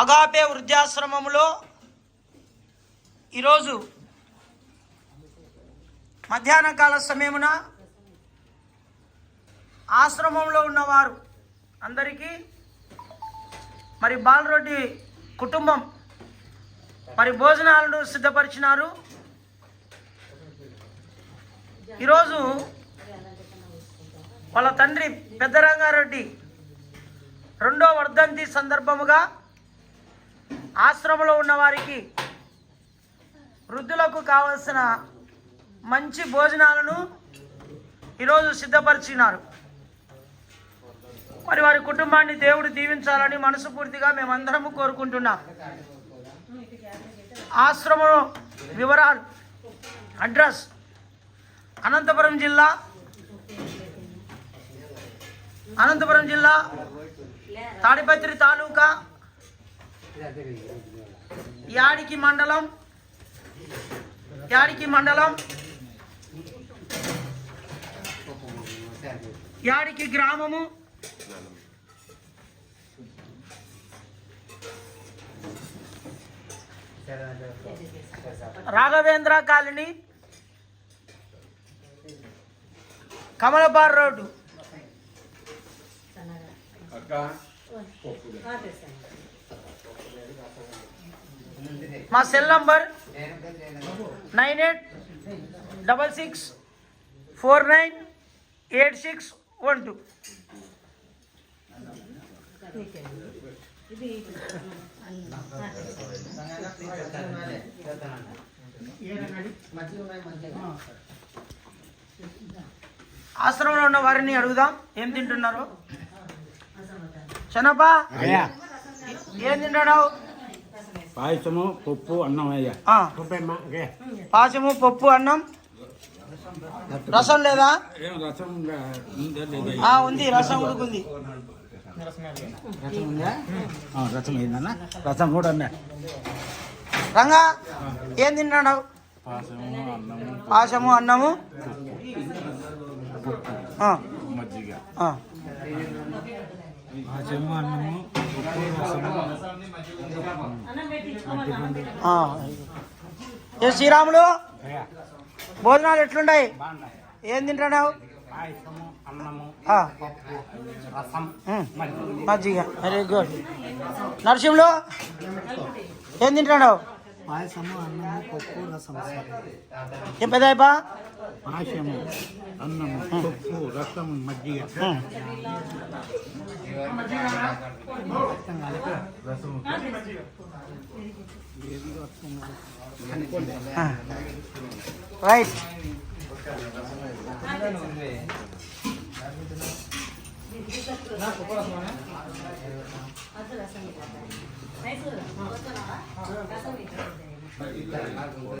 Agape వృద్ధాశ్రమంలో ఈరోజు మధ్యాహ్న కాల సమయమున ఆశ్రమంలో ఉన్నవారు అందరికీ మరి బాలరెడ్డి కుటుంబం మరి భోజనాలను సిద్ధపరిచినారు. ఈరోజు వాళ్ళ తండ్రి పెద్దరంగారెడ్డి రెండో వర్ధంతి సందర్భముగా ఆశ్రమంలో ఉన్న వారికి వృద్ధులకు కావలసిన మంచి భోజనాలను ఈరోజు సిద్ధపరిచినారు. మరి వారి కుటుంబాన్ని దేవుడు దీవించాలని మనసుపూర్తిగా మేమందరము కోరుకుంటున్నాం. ఆశ్రమం వివరాలు అడ్రస్ అనంతపురం జిల్లా అనంతపురం జిల్లా తాడిపత్రి తాలూకా యాడికి మండలం? యాడికి మండలం? యాడికి గ్రామము? రాఘవేంద్ర కాలనీ? కమలపార్ రోడ్డు. మా cell number nine eight double six four nine eight six one two. ఆశ్రమంలో ఉన్న వారిని అడుగుదాం ఏం తింటున్నారు? శనపా ఏం తింటున్నావు? పాయసము పప్పు అన్నం అయ్యా. పాశము పప్పు అన్నం? రసం లేదా? ఉందా? రసం ఉడుకుంది. రసం ఉందా? రసం ఏందన్నా రసం కూడా ఉందా? రంగా ఏం పాయసము అన్నము. పాశము అన్నము? మజ్జిగ. అన్నము. ఏ శ్రీరాములు భోజనాలు ఎట్లుంటాయి బాగున్నాయి. ఏం తింటున్నావు? మజ్జిగ. వెరీ గుడ్ నరసింహులు ఏం తింటున్నావు? పాయసము అన్నము పప్పు రసం ఏం పెద్దాయపా పాయసము అన్నము పప్పు రసము మజ్జిగ రైట్ 没事，我做那个，三，